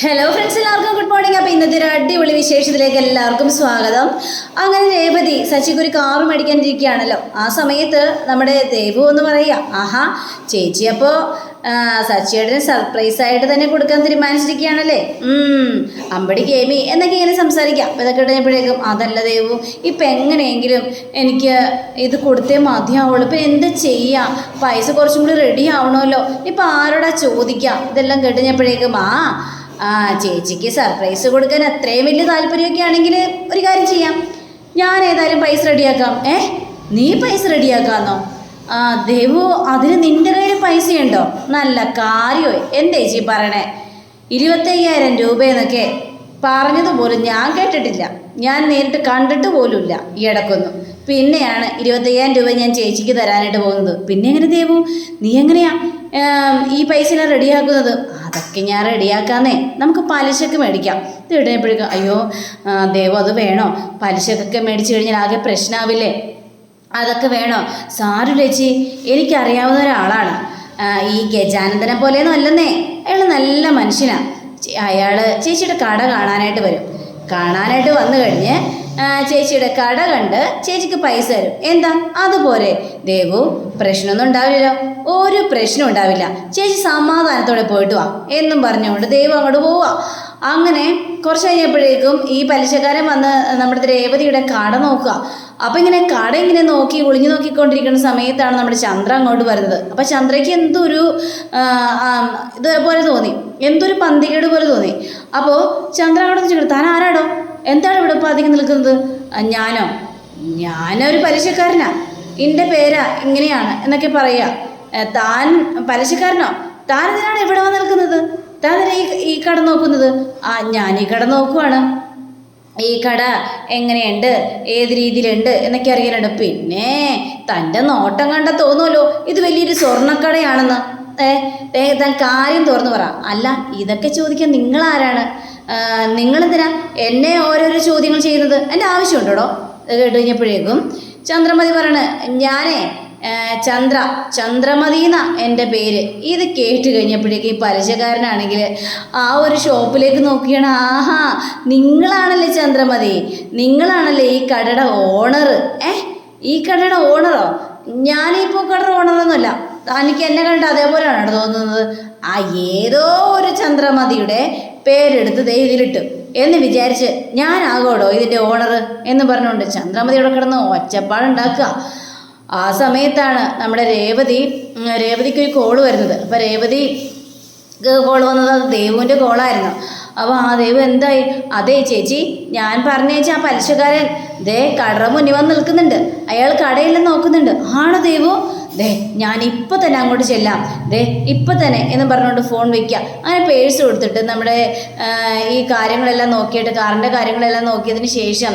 Hello friends എല്ലാവർക്കും good morning അപ്പോൾ ഇന്നത്തെ ഒരു അടിപൊളി വിശേഷത്തിലേക്ക് എല്ലാവർക്കും സ്വാഗതം. അങ്ങനെ രേവതി സച്ചിക്ക് ഒരു കാറ് മേടിക്കാനിരിക്കുകയാണല്ലോ. ആ സമയത്ത് നമ്മുടെ ദേവു എന്ന് പറയുക ആഹാ ചേച്ചി അപ്പോൾ സച്ചിയുടെ സർപ്രൈസ് ആയിട്ട് തന്നെ കൊടുക്കാൻ തീരുമാനിച്ചിരിക്കുകയാണല്ലേ? അമ്പടി കേമി എന്നൊക്കെ ഇങ്ങനെ സംസാരിക്കാം അപ്പോൾ ഇതൊക്കെ കഴിഞ്ഞപ്പോഴേക്കും അതല്ല ദേവു ഇപ്പം എങ്ങനെയെങ്കിലും എനിക്ക് ഇത് കൊടുത്തേ മതിയാവുള്ളൂ. ഇപ്പം എന്ത് ചെയ്യാം? പൈസ കുറച്ചും കൂടി റെഡി ആവണമല്ലോ. ഇപ്പം ആരോടാ ചോദിക്കാം ഇതെല്ലാം കേട്ടുകഴിഞ്ഞപ്പോഴേക്കും ആ ആ ചേച്ചിക്ക് സർപ്രൈസ് കൊടുക്കാൻ അത്രയും വലിയ താല്പര്യമൊക്കെ ആണെങ്കിൽ ഒരു കാര്യം ചെയ്യാം. ഞാൻ ഏതായാലും പൈസ റെഡിയാക്കാം. ഏ? നീ പൈസ റെഡിയാക്കാന്നോ? ആ ദേവു അതിന് നിന്റെ കയ്യിൽ പൈസയുണ്ടോ? നല്ല കാര്യമോ എന്തേച്ചി പറയണേ? ഇരുപത്തയ്യായിരം രൂപയെന്നൊക്കെ പറഞ്ഞതുപോലും ഞാൻ കേട്ടിട്ടില്ല. ഞാൻ നേരിട്ട് കണ്ടിട്ട് പോലുമില്ല. ഈ ഇടക്കൊന്നും പിന്നെയാണ് ഇരുപത്തയ്യായിരം രൂപ ഞാൻ ചേച്ചിക്ക് തരാനായിട്ട് പോകുന്നത്. പിന്നെ എങ്ങനെ ദേവു? നീ എങ്ങനെയാ? ഈ പൈസ ഞാൻ റെഡിയാക്കുന്നത്? അതൊക്കെ ഞാൻ റെഡിയാക്കാന്നേ. നമുക്ക് പലിശക്ക് മേടിക്കാം. ഇത് ഇടുന്നപ്പോഴേക്കും അയ്യോ ദേവോ അത് വേണോ? പലിശക്കൊക്കെ മേടിച്ചു കഴിഞ്ഞാൽ ആകെ പ്രശ്നമാവില്ലേ അതൊക്കെ വേണോ? സാരു ചേച്ചി എനിക്കറിയാവുന്ന ഒരാളാണ്. ഈ ഗജാനന്ദനെ പോലെയൊന്നും അല്ലെന്നേ. അയാൾ നല്ല മനുഷ്യനാണ് അയാൾ ചേച്ചിയുടെ കട കാണാനായിട്ട് വരും. കാണാനായിട്ട് വന്നു കഴിഞ്ഞ് ചേച്ചിയുടെ കട കണ്ട് ചേച്ചിക്ക് പൈസ തരും. എന്താ? അതുപോലെ. ദേവു പ്രശ്നമൊന്നും ഉണ്ടാവില്ലല്ലോ. ഒരു പ്രശ്നം ഉണ്ടാവില്ല. ചേച്ചി സമാധാനത്തോടെ പോയിട്ട് വാ. എന്നും പറഞ്ഞുകൊണ്ട് ദേവു അങ്ങോട്ട് പോവാ. അങ്ങനെ കുറച്ച് കഴിഞ്ഞപ്പോഴേക്കും ഈ പലിശക്കാരൻ വന്ന് നമ്മുടെ രേവതിയുടെ കട നോക്കുക. അപ്പം ഇങ്ങനെ കട ഇങ്ങനെ നോക്കി ഒളിഞ്ഞു നോക്കിക്കൊണ്ടിരിക്കുന്ന സമയത്താണ് നമ്മുടെ ചന്ദ്ര അങ്ങോട്ട് വരുന്നത്. അപ്പം ചന്ദ്രയ്ക്ക് എന്തൊരു ഇതേപോലെ തോന്നി. എന്തൊരു പന്തികേട് പോലെ തോന്നി. അപ്പോൾ ചന്ദ്ര അങ്ങോട്ട് ചോദിച്ചു താൻ ആരാടോ? എന്താണ് ഇവിടെ ഉപാധിക്ക് നിൽക്കുന്നത്? "ആ, ഞാനോ? ഞാനൊരു പലിശക്കാരനാ. എന്റെ പേരാ ഇങ്ങനെയാണ് എന്നൊക്കെ പറയുക താൻ പലിശക്കാരനോ? താൻ എന്തിനാണ് ഇവിടെ വന്ന് നിൽക്കുന്നത്? താൻ ഈ ഈ കട നോക്കുന്നത്? ആ ഞാൻ ഈ കട നോക്കുവാണ്. ഈ കട എങ്ങനെയുണ്ട്? ഏത് രീതിയിലുണ്ട്? എന്നൊക്കെ അറിയാനുണ്ട് പിന്നെ തന്റെ നോട്ടം കണ്ട തോന്നുമല്ലോ ഇത് വലിയൊരു സ്വർണക്കടയാണെന്ന്. ഏ ഏ, താൻ കാര്യം തുറന്നു പറ. അല്ല ഇതൊക്കെ ചോദിക്കാൻ നിങ്ങളാരാണ്? നിങ്ങളെന്തിനാ എന്നെ ഓരോരോ ചോദ്യങ്ങൾ ചെയ്യുന്നത്? എന്റെ ആവശ്യമുണ്ടോ കേട്ട് കഴിഞ്ഞപ്പോഴേക്കും ചന്ദ്രമതി പറയണ് ഞാനേ ചന്ദ്ര ചന്ദ്രമതി എന്റെ പേര്. ഇത് കേട്ട് കഴിഞ്ഞപ്പോഴേക്കും ഈ പലിശക്കാരനാണെങ്കിൽ ആ ഒരു ഷോപ്പിലേക്ക് നോക്കിയാണ് ആഹാ നിങ്ങളാണല്ലേ ചന്ദ്രമതി? നിങ്ങളാണല്ലേ ഈ കടയുടെ ഓണർ ഏ ഈ കടയുടെ ഓണറോ? ഞാനിപ്പോൾ കടയുടെ ഓണറൊന്നുമല്ല. എനിക്ക് എന്നെ കണ്ടിട്ട് അതേപോലെയാണ് തോന്നുന്നത് ആ ഏതോ ഒരു ചന്ദ്രമതിയുടെ പേരെടുത്ത് ദേ ഇതിലിട്ടു എന്ന് വിചാരിച്ച് ഞാനാകോടോ ഇതിന്റെ ഓണർ എന്ന് പറഞ്ഞുകൊണ്ട് ചന്ദ്രമതിയോടെ കിടന്ന് ഒച്ചപ്പാടുണ്ടാക്കുക. ആ സമയത്താണ് നമ്മുടെ രേവതി രേവതിക്ക് ഒരു കോൾ വരുന്നത്. അപ്പോൾ രേവതി കോൾ വന്നത് അത് ദേവുവിന്റെ കോളായിരുന്നു അപ്പോൾ ആ ദൈവം എന്തായി? അതേ ചേച്ചി ഞാൻ പറഞ്ഞേച്ചി ആ പലിശക്കാരൻ. ദേ കടറ മുന്നിൽ വന്ന് നിൽക്കുന്നുണ്ട്. അയാൾ കടയിൽ നോക്കുന്നുണ്ട്. ആണോ ദേവു? ദേ ഞാൻ ഇപ്പോൾ തന്നെ അങ്ങോട്ട് ചെല്ലാം. ദേ ഇപ്പോൾ തന്നെ എന്ന് പറഞ്ഞുകൊണ്ട് ഫോൺ വയ്ക്കുക അങ്ങനെ പേഴ്സ് കൊടുത്തിട്ട് നമ്മുടെ ഈ കാര്യങ്ങളെല്ലാം നോക്കിയിട്ട് കാറിന്റെ കാര്യങ്ങളെല്ലാം നോക്കിയതിന് ശേഷം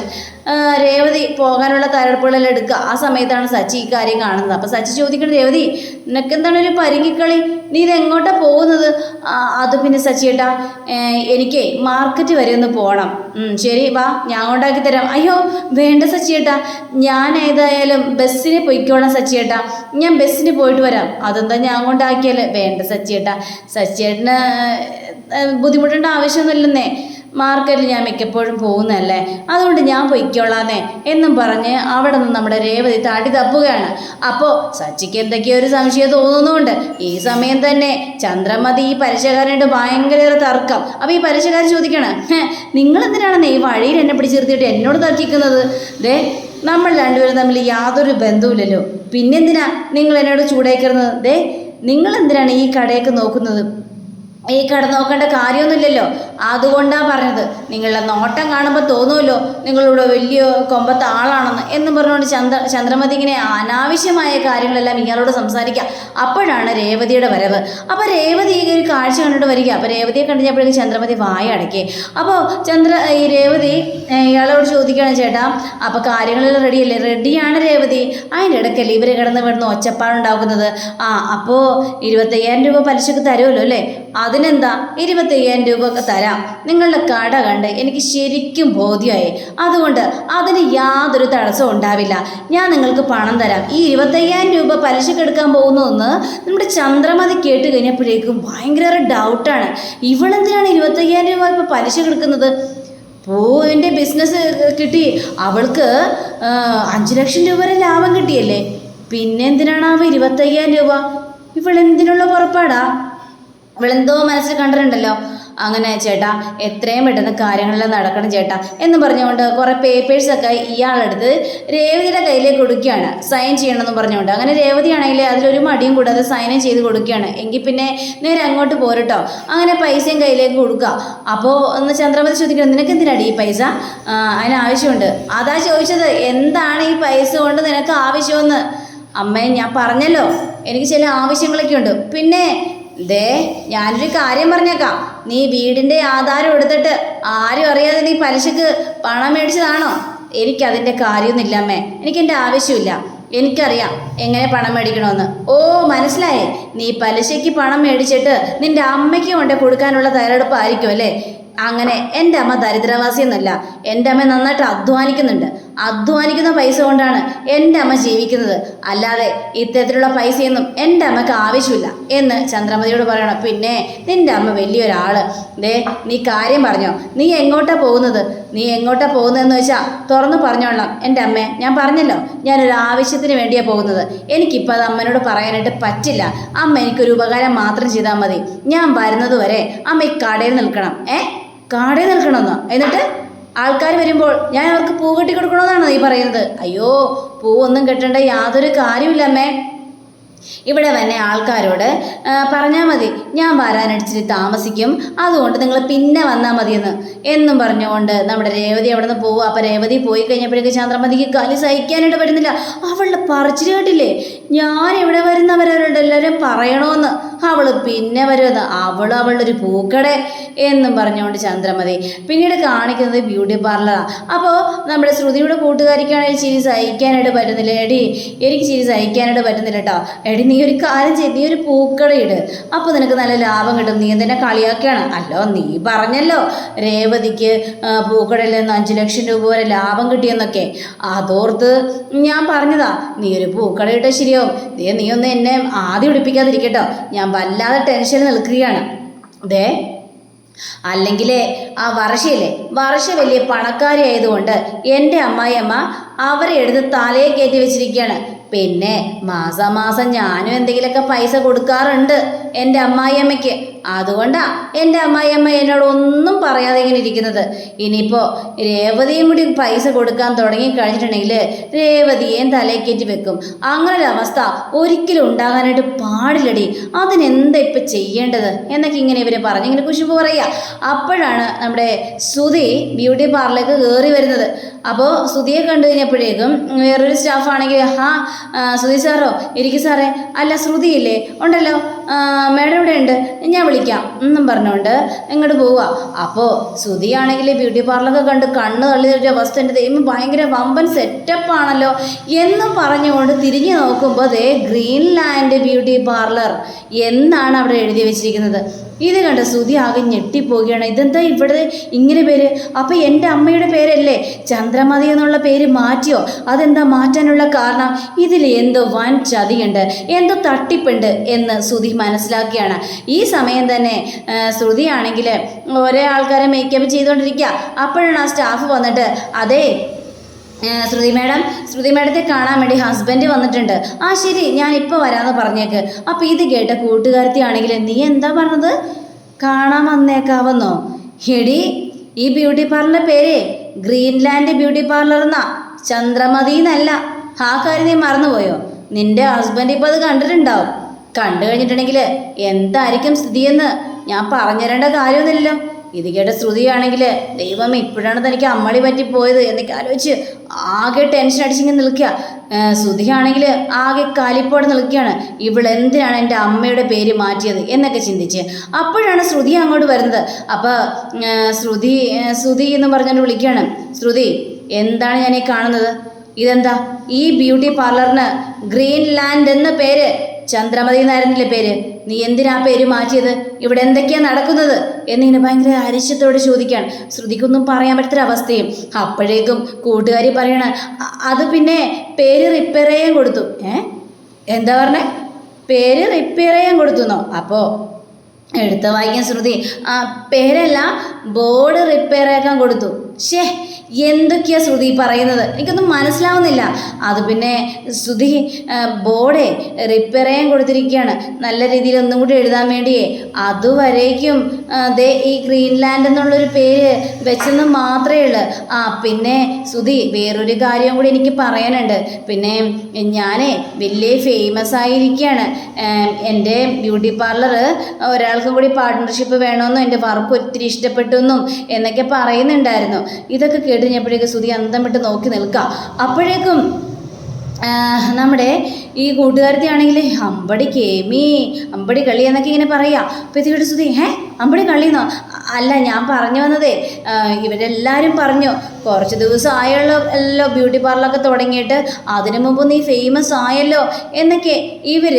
രേവതി പോകാനുള്ള തയ്യാറെടുപ്പുകളെല്ലാം എടുക്കുക. ആ സമയത്താണ് സച്ചി ഈ കാര്യം കാണുന്നത്. അപ്പോൾ സച്ചി ചോദിക്കുന്നത് രേവതി നിനക്കെന്താണ് ഒരു പരിങ്ങിക്കളി? നീ ഇതെങ്ങോട്ടാണ് പോകുന്നത്? "ആ, അത് പിന്നെ സച്ചിയേട്ടാ എനിക്ക് മാർക്കറ്റ് വരെ ഒന്ന് പോകണം ശരി വാ ഞാൻ ഉണ്ടാക്കി തരാം. അയ്യോ വേണ്ട സച്ചിയേട്ടാ ഞാൻ ഏതായാലും ബസ്സിന് പൊയ്ക്കോളാം സച്ചിയേട്ടാ ഞാൻ ബസ്സിന് പോയിട്ട് വരാം. അതെന്താ ഞാൻ കൊണ്ടാക്കിയാലേ? വേണ്ട സച്ചിയേട്ടാ സച്ചിയേട്ടന് ബുദ്ധിമുട്ടേണ്ട ആവശ്യമൊന്നുമില്ലെന്നേ. മാർക്കറ്റിൽ ഞാൻ മിക്കപ്പോഴും പോകുന്നതല്ലേ? അതുകൊണ്ട് ഞാൻ പൊയ്ക്കോളാന്നേ എന്നും പറഞ്ഞ് അവിടെ നിന്ന് നമ്മുടെ രേവതി താടി തപ്പുകയാണ്. അപ്പോൾ സച്ചിക്ക് എന്തൊക്കെയോ ഒരു സംശയം തോന്നുന്നുണ്ട്. ഈ സമയം തന്നെ ചന്ദ്രമതി ഈ പലിശക്കാരനായിട്ട് ഭയങ്കര തർക്കം. അപ്പോൾ ഈ പലിശക്കാരൻ ചോദിക്കണം നിങ്ങൾ എന്തിനാണെന്ന് ഈ വഴിയിൽ എന്നെ പിടിച്ചിരുത്തിയിട്ട് എന്നോട് തർക്കിക്കുന്നത്? ദേ നമ്മൾ രണ്ടുപേരും തമ്മിൽ യാതൊരു ബന്ധവുമില്ലല്ലോ. പിന്നെന്തിനാ നിങ്ങൾ എന്നോട് ചൂടേക്കരുന്നത്? ദേ നിങ്ങൾ എന്തിനാണ് ഈ കടയൊക്കെ നോക്കുന്നത്? ഈ കട കാര്യമൊന്നുമില്ലല്ലോ. അതുകൊണ്ടാണ് പറഞ്ഞത്. നിങ്ങളുടെ നോട്ടം കാണുമ്പോൾ തോന്നുമല്ലോ നിങ്ങളിവിടെ വലിയ കൊമ്പത്തെ ആളാണെന്ന് എന്ന് പറഞ്ഞുകൊണ്ട് ചന്ദ്ര ചന്ദ്രമതി ഇങ്ങനെ അനാവശ്യമായ കാര്യങ്ങളെല്ലാം ഇയാളോട് സംസാരിക്കുക. അപ്പോഴാണ് രേവതിയുടെ വരവ്. അപ്പോൾ രേവതി ഈ ഒരു കാഴ്ച കണ്ടിട്ട് വരിക. അപ്പോൾ രേവതിയെ കണ്ടുകഴിഞ്ഞപ്പോഴേക്കും ചന്ദ്രമതി വായ അടക്കി അപ്പോൾ ചന്ദ്ര ഈ രേവതി ഇയാളോട് ചോദിക്കുകയാണ് ചേട്ടാ അപ്പോൾ കാര്യങ്ങളെല്ലാം റെഡിയല്ലേ? റെഡിയാണ് രേവതി. അതിന്റെ ഇടയ്ക്കല്ലേ ഇവർ കിടന്ന് വിടുന്ന ഒച്ചപ്പാടുണ്ടാക്കുന്നത്? ആ അപ്പോൾ ഇരുപത്തയ്യായിരം രൂപ പലിശക്ക് തരുമല്ലോ അല്ലേ? അതിനെന്താ? ഇരുപത്തയ്യായിരം രൂപ തരാം. നിങ്ങളുടെ കട കണ്ട് എനിക്ക് ശരിക്കും ബോധ്യമായി അതുകൊണ്ട് അതിന് യാതൊരു തടസ്സവും ഉണ്ടാവില്ല. ഞാൻ നിങ്ങൾക്ക് പണം തരാം. ഈ ഇരുപത്തയ്യായിരം രൂപ പലിശക്ക് എടുക്കാൻ പോകുന്നു എന്ന് നമ്മുടെ ചന്ദ്രമതി കേട്ട് കഴിഞ്ഞപ്പോഴേക്കും ഭയങ്കര ഡൗട്ടാണ്. ഇവളെന്തിനാണ് ഇരുപത്തയ്യായിരം രൂപ ഇപ്പോൾ പലിശ എടുക്കുന്നത്? പൂവിന്റെ ബിസിനസ് കിട്ടി. അവൾക്ക് അഞ്ച് ലക്ഷം രൂപ വരെ ലാഭം കിട്ടിയല്ലേ? പിന്നെ എന്തിനാണ് അവ ഇരുപത്തയ്യായിരം രൂപ? ഇവളെന്തിനുള്ള പുറപ്പാടാ? ഇവളെന്തോ മനസ്സിൽ കണ്ടിട്ടുണ്ടല്ലോ. അങ്ങനെ ചേട്ടാ എത്രയും പെട്ടെന്ന് കാര്യങ്ങളെല്ലാം നടക്കണം ചേട്ടാ എന്ന് പറഞ്ഞുകൊണ്ട് കുറേ പേപ്പേഴ്സൊക്കെ ഇയാളെടുത്ത് രേവതിയുടെ കയ്യിലേക്ക് കൊടുക്കുകയാണ്. സൈൻ ചെയ്യണമെന്ന് പറഞ്ഞുകൊണ്ട്. അങ്ങനെ രേവതിയാണെങ്കിൽ അതിലൊരു മടിയും കൂടാതെ സൈനും ചെയ്ത് കൊടുക്കുകയാണ്. എങ്കിൽ പിന്നെ നേരെ അങ്ങോട്ട് പോരട്ടോ. അങ്ങനെ പൈസയും കയ്യിലേക്ക് കൊടുക്കുക. അപ്പോൾ ഒന്ന് ചന്ദ്രപതി ചോദിക്കണം നിനക്ക് എന്തിനാടി ഈ പൈസ? അതിനാവശ്യമുണ്ട് അതാ ചോദിച്ചത് എന്താണ് ഈ പൈസ കൊണ്ട് നിനക്ക് ആവശ്യമെന്ന്? അമ്മേ ഞാൻ പറഞ്ഞല്ലോ. എനിക്ക് ചില ആവശ്യങ്ങളൊക്കെ ഉണ്ട് പിന്നെ ദേ ഞാനൊരു കാര്യം പറഞ്ഞേക്കാം. നീ വീടിന്റെ ആധാരം എടുത്തിട്ട് ആരും അറിയാതെ നീ പലിശക്ക് പണം മേടിച്ചതാണോ? എനിക്കതിന്റെ കാര്യമൊന്നുമില്ല അമ്മേ. എനിക്കെന്റെ ആവശ്യമില്ല. എനിക്കറിയാം എങ്ങനെ പണം മേടിക്കണമെന്ന്. ഓ മനസ്സിലായേ. നീ പലിശയ്ക്ക് പണം മേടിച്ചിട്ട് നിന്റെ അമ്മയ്ക്ക് കൊണ്ട് കൊടുക്കാനുള്ള തയ്യാറെടുപ്പായിരിക്കും അല്ലേ? അങ്ങനെ എന്റെ അമ്മ ദരിദ്രവാസിയൊന്നുമല്ല. എന്റെ അമ്മ നന്നായിട്ട് അധ്വാനിക്കുന്നുണ്ട്. അധ്വാനിക്കുന്ന പൈസ കൊണ്ടാണ് എന്റെ അമ്മ ജീവിക്കുന്നത്. അല്ലാതെ ഇത്തരത്തിലുള്ള പൈസയൊന്നും എന്റെ അമ്മയ്ക്ക് ആവശ്യമില്ല എന്ന് ചന്ദ്രമതിയോട് പറയണം. പിന്നെ നിന്റെ അമ്മ വലിയൊരാൾ. ദേ നീ കാര്യം പറഞ്ഞോ. നീ എങ്ങോട്ടാ പോകുന്നത്? നീ എങ്ങോട്ടാ പോകുന്നതെന്ന് വെച്ചാൽ തുറന്നു പറഞ്ഞോളാം എന്റെ അമ്മേ ഞാൻ പറഞ്ഞല്ലോ. ഞാനൊരു ആവശ്യത്തിന് വേണ്ടിയാണ് പോകുന്നത്. എനിക്കിപ്പോൾ അത് അമ്മനോട് പറയാനായിട്ട് പറ്റില്ല. അമ്മ എനിക്കൊരു ഉപകാരം മാത്രം ചെയ്താൽ മതി. ഞാൻ വരുന്നത് വരെ അമ്മ ഈ കടയിൽ നിൽക്കണം. ഏ? കടയിൽ നിൽക്കണമെന്നോ. എന്നിട്ട് ആൾക്കാർ വരുമ്പോൾ ഞാൻ അവർക്ക് പൂ കെട്ടി കൊടുക്കണമെന്നാണോ നീ പറയുന്നത്. അയ്യോ പൂ ഒന്നും കെട്ടേണ്ട യാതൊരു കാര്യമില്ല അമ്മേ. ഇവിടെ തന്നെ ആൾക്കാരോട് പറഞ്ഞാൽ മതി ഞാൻ വരാനടിച്ചിട്ട് താമസിക്കും. അതുകൊണ്ട് നിങ്ങൾ പിന്നെ വന്നാൽ മതിയെന്ന്. എന്നും പറഞ്ഞുകൊണ്ട് നമ്മുടെ രേവതി അവിടെ നിന്ന് പോവുക. അപ്പം രേവതി പോയി കഴിഞ്ഞപ്പോഴേക്കും ചന്ദ്രമതിക്ക് കലി സഹിക്കാനായിട്ട് പറ്റുന്നില്ല. അവളുടെ പറിച്ചിൽ കേട്ടില്ലേ? ഞാൻ ഇവിടെ വരുന്നവരോട് എല്ലാവരും പറയണമെന്ന് അവൾ പിന്നെ വരുമെന്ന്. അവൾ അവളുടെ ഒരു പൂക്കട എന്നും പറഞ്ഞുകൊണ്ട് ചന്ദ്രമതി പിന്നീട് കാണിക്കുന്നത് ബ്യൂട്ടി പാർലറാണ് അപ്പോൾ നമ്മുടെ ശ്രുതിയുടെ കൂട്ടുകാരിക്കാണെങ്കിൽ ചിരി സഹിക്കാനായിട്ട് പറ്റുന്നില്ല. എടി എനിക്ക് ചിരി സഹിക്കാനായിട്ട് പറ്റുന്നില്ല കേട്ടോ എടി നീ ഒരു കാര്യം ചെയ്ത് നീ ഒരു പൂക്കട ഇട്. അപ്പോൾ നിനക്ക് നല്ല ലാഭം കിട്ടും. നീ എന്തിനെ കളിയാക്കുകയാണ് അല്ലോ നീ പറഞ്ഞല്ലോ. രേവതിക്ക് പൂക്കടയിൽ നിന്ന് അഞ്ച് ലക്ഷം രൂപ വരെ ലാഭം കിട്ടിയെന്നൊക്കെ. അതോർത്ത് ഞാൻ പറഞ്ഞതാ നീ ഒരു പൂക്കടയിട്ട് ശരിയോ ദേ നീ ഒന്ന് എന്നെ ആദ്യം ഉടിപ്പിക്കാതിരിക്കട്ടോ ഞാൻ വല്ലാതെ ടെൻഷൻ നിൽക്കുകയാണ്. ദേ അല്ലെങ്കിലേ ആ വർഷയില്ലേ വർഷ വലിയ പണക്കാരി ആയതുകൊണ്ട് എന്റെ അമ്മായിയമ്മ അവരെ എടുത്ത് തലയെ കയറ്റി വെച്ചിരിക്കുകയാണ്. പിന്നെ മാസാമാസം ഞാനും എന്തെങ്കിലുമൊക്കെ പൈസ കൊടുക്കാറുണ്ട് എന്റെ അമ്മായിയമ്മയ്ക്ക്. അതുകൊണ്ടാ എന്റെ അമ്മായിയമ്മ എന്നോട് ഒന്നും പറയാതെ ഇങ്ങനെ ഇരിക്കുന്നത്. ഇനിയിപ്പോൾ രേവതിയും കൂടി പൈസ കൊടുക്കാൻ തുടങ്ങി കഴിഞ്ഞിട്ടുണ്ടെങ്കിൽ രേവതിയേയും തലയ്ക്കേറ്റി വെക്കും. അങ്ങനെ ഒരു അവസ്ഥ ഒരിക്കലും ഉണ്ടാകാനായിട്ട് പാടില്ലടി. അതിനെന്താ ഇപ്പം ചെയ്യേണ്ടത്? എന്നൊക്കെ ഇങ്ങനെ ഇവർ പറഞ്ഞു. ഇങ്ങനെ കുശുമ്പ് പറയുക. അപ്പോഴാണ് നമ്മുടെ സുധി ബ്യൂട്ടി പാർലറിലേക്ക് കയറി വരുന്നത്. അപ്പോൾ സുധിയെ കണ്ടു കഴിഞ്ഞപ്പോഴേക്കും വേറൊരു സ്റ്റാഫാണെങ്കിൽ ഹാ സുധി സാറോ ഇരിക്കും സാറേ. അല്ല ശ്രുതിയില്ലേ? ഉണ്ടല്ലോ. മേഡം ഇവിടെ ഉണ്ട് ഞാൻ വിളിക്കാം. എന്നും പറഞ്ഞുകൊണ്ട് ഇങ്ങോട്ട് പോവുക അപ്പോൾ ശ്രുതിയാണെങ്കിൽ ബ്യൂട്ടി പാർലറൊക്കെ കണ്ട് കണ്ണ് തള്ളി ഒരു അവസ്ഥ എന്റെ ദൈവം ഭയങ്കര വമ്പൻ സെറ്റപ്പാണല്ലോ എന്നും പറഞ്ഞുകൊണ്ട് തിരിഞ്ഞു നോക്കുമ്പോൾ ദേ ഗ്രീൻലാൻഡ് ബ്യൂട്ടി പാർലർ എന്നാണ് അവിടെ എഴുതി വെച്ചിരിക്കുന്നത്. ഇത് കണ്ട് ശ്രുതി ആകെ ഞെട്ടിപ്പോവുകയാണ്. ഇതെന്താ ഇവിടെ ഇങ്ങനെ പേര്? അപ്പം എന്റെ അമ്മയുടെ പേരല്ലേ? ചന്ദ്രമതി എന്നുള്ള പേര് മാറ്റിയോ? അതെന്താ മാറ്റാനുള്ള കാരണം? ഇതിൽ എന്തോ വൻ ചതിയുണ്ട് എന്തോ തട്ടിപ്പുണ്ട് എന്ന് ശ്രുതി മനസ്സിലാക്കുകയാണ്. ഈ സമയം തന്നെ ശ്രുതിയാണെങ്കിൽ ഒരേ ആൾക്കാരെ മേക്കപ്പ് ചെയ്തുകൊണ്ടിരിക്കുക. അപ്പോഴാണ് ആ സ്റ്റാഫ് വന്നിട്ട് അതേ ശ്രുതി മാഡം ശ്രുതി മാഡത്തെ കാണാൻ വേണ്ടി ഹസ്ബൻഡ് വന്നിട്ടുണ്ട്. ആ ശരി ഞാൻ ഇപ്പോൾ വരാമെന്ന് പറഞ്ഞേക്ക്. അപ്പോൾ ഇത് കേട്ട കൂട്ടുകാരത്തിയാണെങ്കിൽ നീ എന്താ പറഞ്ഞത്? കാണാൻ വന്നേക്കാവെന്നോ? ഹെടി ഈ ബ്യൂട്ടി പാർലറിന്റെ പേര് ഗ്രീൻലാൻഡ് ബ്യൂട്ടി പാർലർ എന്നാ. ചന്ദ്രമതി എന്നല്ല ആ കാര്യം നീ മറന്നുപോയോ? നിന്റെ ഹസ്ബൻഡ് ഇപ്പോൾ അത് കണ്ടിട്ടുണ്ടാവും. കണ്ടു കഴിഞ്ഞിട്ടുണ്ടെങ്കിൽ എന്തായിരിക്കും സ്ഥിതിയെന്ന് ഞാൻ പറഞ്ഞുതരേണ്ട കാര്യമൊന്നുമില്ലല്ലോ. ഇത് കേട്ട ശ്രുതിയാണെങ്കിൽ ദൈവം ഇപ്പോഴാണ് തനിക്ക് അമ്മളി പറ്റി പോയത് എന്നൊക്കെ ആലോചിച്ച് ആകെ ടെൻഷൻ അടിച്ചിങ്ങനെ നിൽക്കുക. ശ്രുതിയാണെങ്കിൽ ആകെ കാലിപ്പോടെ നിൽക്കുകയാണ്. ഇവളെന്തിനാണ് എന്റെ അമ്മയുടെ പേര് മാറ്റിയത് എന്നൊക്കെ ചിന്തിച്ച് അപ്പോഴാണ് ശ്രുതി അങ്ങോട്ട് വരുന്നത്. അപ്പോൾ ശ്രുതി ശ്രുതി എന്ന് പറഞ്ഞുകൊണ്ട് വിളിക്കുകയാണ്. ശ്രുതി എന്താണ് ഞാൻ ഈ കാണുന്നത്? ഇതെന്താ? ഈ ബ്യൂട്ടി പാർലറിന് ഗ്രീൻ ലാൻഡ് എന്ന പേര് ചന്ദ്രമതി എന്നായിരുന്നില്ലേ പേര്. നീ എന്തിനാ പേര് മാറ്റിയത്? ഇവിടെ എന്തൊക്കെയാ നടക്കുന്നത്? എന്നിങ്ങനെ ഭയങ്കര അരിശത്തോട് ചോദിക്കാൻ ശ്രുതിക്കൊന്നും പറയാൻ പറ്റാത്തൊരവസ്ഥയും അപ്പോഴേക്കും കൂട്ടുകാരി പറയണ അത് പിന്നെ പേര് റിപ്പയർ ചെയ്യാൻ കൊടുത്തു. ഏ? എന്താ പറഞ്ഞേ? പേര് റിപ്പയർ ചെയ്യാൻ കൊടുത്തുന്നോ? അപ്പോ എടുത്ത വായിക്കാൻ ശ്രുതി ആ പേരല്ല ബോർഡ് റിപ്പയർ ആക്കാൻ കൊടുത്തു. ഷേ എന്തൊക്കെയാ ശ്രുതി പറയുന്നത്? എനിക്കൊന്നും മനസ്സിലാവുന്നില്ല. അത് പിന്നെ ശ്രുതി ബോർഡെ റിപ്പയർ ചെയ്യാൻ കൊടുത്തിരിക്കുകയാണ്. നല്ല രീതിയിൽ ഒന്നും കൂടി എഴുതാൻ വേണ്ടിയേ. അതുവരേക്കും ദേ ഈ ഗ്രീൻലാൻഡ് എന്നുള്ളൊരു പേര് വെച്ചെന്ന് മാത്രമേ ഉള്ളൂ. ആ പിന്നെ ശ്രുതി വേറൊരു കാര്യം കൂടി എനിക്ക് പറയാനുണ്ട്. പിന്നെ ഞാനേ വലിയ ഫേമസ് ആയിരിക്കുകയാണ്. എന്റെ ബ്യൂട്ടി പാർലർ ഒരാൾക്കും കൂടി പാർട്ട്ണർഷിപ്പ് വേണമെന്നും എന്റെ വർക്ക് ഒത്തിരി ഇഷ്ടപ്പെട്ടു എന്നും എന്നൊക്കെ പറയുന്നുണ്ടായിരുന്നു. ഇതൊക്കെ കേട്ട് കഴിഞ്ഞപ്പോഴേക്കും ശ്രുതി അന്തം വിട്ട് നോക്കി നിൽക്കുക അപ്പോഴേക്കും നമ്മുടെ ഈ കൂട്ടുകാരത്തി ആണെങ്കിൽ അമ്പടി കേമി അമ്പടി കളി എന്നൊക്കെ ഇങ്ങനെ പറയാ. അപ്പം ഇത് കേട്ട് ശ്രുതി ഏ അമ്പടി കളിയെന്നോ അല്ല ഞാൻ പറഞ്ഞു വന്നതേ ഇവരെല്ലാവരും പറഞ്ഞു കുറച്ച് ദിവസം ആയല്ലോ എല്ലോ ബ്യൂട്ടി പാർലറൊക്കെ തുടങ്ങിയിട്ട്. അതിനു മുമ്പ് നീ ഫേമസ് ആയല്ലോ എന്നൊക്കെ ഇവർ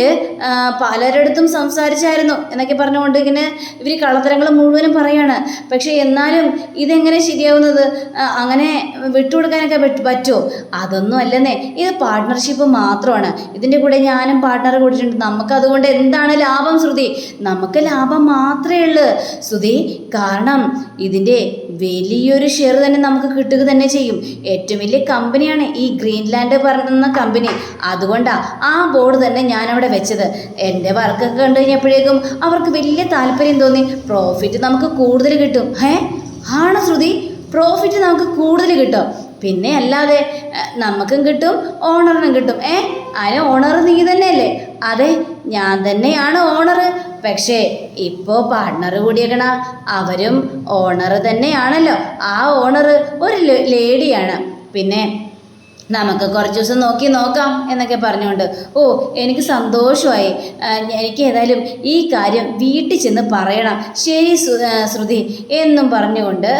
പലരിടത്തും സംസാരിച്ചായിരുന്നു എന്നൊക്കെ പറഞ്ഞുകൊണ്ട് ഇങ്ങനെ ഇവർ കള്ളത്തരങ്ങൾ മുഴുവനും പറയാണ്. പക്ഷേ എന്നാലും ഇതെങ്ങനെ ശരിയാവുന്നത്? അങ്ങനെ വിട്ടുകൊടുക്കാനൊക്കെ പറ്റ- പറ്റുമോ അതൊന്നും അല്ലെന്നേ. ഇത് പാർട്ട്ണർഷിപ്പ് മാത്രമാണ്. ഇതിന്റെ കൂടെ ഞാനും പാർട്ട്ണർ കൂടിയിട്ടുണ്ട്. നമുക്ക് അതുകൊണ്ട് എന്താണ് ലാഭം ശ്രുതി? നമുക്ക് ലാഭം മാത്രമേ ഉള്ളൂ. ശ്രുതി കാരണം ഇതിന്റെ വലിയൊരു ഷെയർ തന്നെ നമുക്ക് കിട്ടുക തന്നെ ചെയ്യും. ഏറ്റവും വലിയ കമ്പനിയാണ് ഈ ഗ്രീൻലാൻഡ് പറയുന്ന കമ്പനി. അതുകൊണ്ടാണ് ആ ബോർഡ് തന്നെ ഞാനവിടെ വെച്ചത്. എന്റെ വർക്കൊക്കെ കണ്ടു കഴിഞ്ഞപ്പോഴേക്കും അവർക്ക് വലിയ താല്പര്യം തോന്നി. പ്രോഫിറ്റ് നമുക്ക് കൂടുതൽ കിട്ടും. ഏ ആണ് ശ്രുതി? പ്രോഫിറ്റ് നമുക്ക് കൂടുതൽ കിട്ടും. പിന്നെ അല്ലാതെ നമുക്കും കിട്ടും ഓണറിനും കിട്ടും. ഏ? അതിന് ഓണർ നീ തന്നെയല്ലേ? അതെ ഞാൻ തന്നെയാണ് ഓണർ പക്ഷേ ഇപ്പോൾ പാർട്ണർ കൂടിയേക്കണ അവരും ഓണർ തന്നെയാണല്ലോ. ആ ഓണർ ഒരു ലേഡിയാണ് പിന്നെ നമുക്ക് കുറച്ച് ദിവസം നോക്കി നോക്കാം എന്നൊക്കെ പറഞ്ഞുകൊണ്ട് ഓ എനിക്ക് സന്തോഷമായി. എനിക്ക് ഏതായാലും ഈ കാര്യം വീട്ടിൽ ചെന്ന് പറയണം. ശരി ശ്രുതി എന്നും പറഞ്ഞുകൊണ്ട്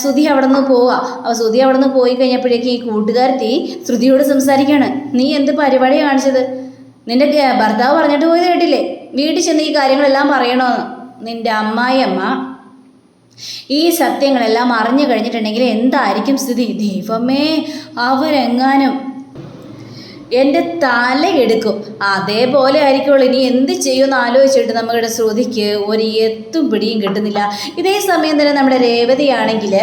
ശ്രുതി അവിടെ നിന്ന് പോവാം. അപ്പോൾ ശ്രുതി അവിടെ നിന്ന് പോയി കഴിഞ്ഞപ്പോഴേക്കും ഈ കൂട്ടുകാരത്തി ശ്രുതിയോട് സംസാരിക്കുകയാണ് നീ എന്ത് പരിപാടി കാണിച്ചത്? നിന്റെ ഭർത്താവ് പറഞ്ഞിട്ട് പോയത് കേട്ടില്ലേ? വീട്ടിൽ ചെന്ന് ഈ കാര്യങ്ങളെല്ലാം പറയണമെന്ന് നിന്റെ അമ്മായിയമ്മ ഈ സത്യങ്ങളെല്ലാം അറിഞ്ഞു കഴിഞ്ഞിട്ടുണ്ടെങ്കിൽ എന്തായിരിക്കും സ്ഥിതി? ദൈവമേ അവരെങ്ങാനും എന്റെ തലയെടുക്കും അതേപോലെ ആയിരിക്കുള്ളൂ. ഇനി എന്ത് ചെയ്യുമെന്ന് ആലോചിച്ചിട്ട് നമ്മുടെ ശ്രുതിക്ക് ഒരു എത്തും പിടിയും കിട്ടുന്നില്ല. ഇതേ സമയം തന്നെ നമ്മുടെ രേവതിയാണെങ്കിൽ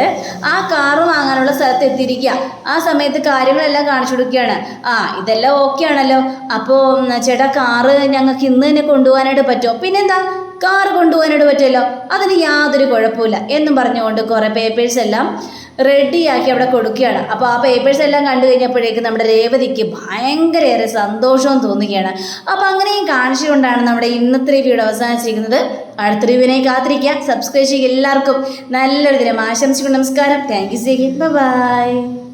ആ കാറ് വാങ്ങാനുള്ള സ്ഥലത്ത് എത്തിയിരിക്കുക. ആ സമയത്ത് കാര്യങ്ങളെല്ലാം കാണിച്ചു കൊടുക്കുകയാണ്. ആ ഇതെല്ലാം ഓക്കെ ആണല്ലോ. അപ്പോൾ ചേട്ടാ കാറ് ഞങ്ങൾക്ക് ഇന്ന് തന്നെ കൊണ്ടുപോകാനായിട്ട് പറ്റുമോ? പിന്നെന്താ? കാർ കൊണ്ടുപോകാനായിട്ട് പറ്റുമല്ലോ. അതിന് യാതൊരു കുഴപ്പമില്ല എന്നും പറഞ്ഞുകൊണ്ട് കുറേ പേപ്പേഴ്സ് എല്ലാം റെഡിയാക്കി അവിടെ കൊടുക്കുകയാണ്. അപ്പോൾ ആ പേപ്പേഴ്സ് എല്ലാം കണ്ടു കഴിഞ്ഞപ്പോഴേക്കും നമ്മുടെ രേവതിക്ക് ഭയങ്കരയേറെ സന്തോഷവും തോന്നുകയാണ്. അപ്പോൾ അങ്ങനെയും കാണിച്ചുകൊണ്ടാണ് നമ്മുടെ ഇന്നത്തെ റിവ്യൂടെ അവസാനിച്ചിരിക്കുന്നത്. അടുത്ത റിവ്യൂവിനെ കാത്തിരിക്കുക. സബ്സ്ക്രൈബ് ചെയ്യുക എല്ലാവർക്കും. നല്ലൊരു ദിനം. ആശംസിക്കും നമസ്കാരം. Thank you സേഹി by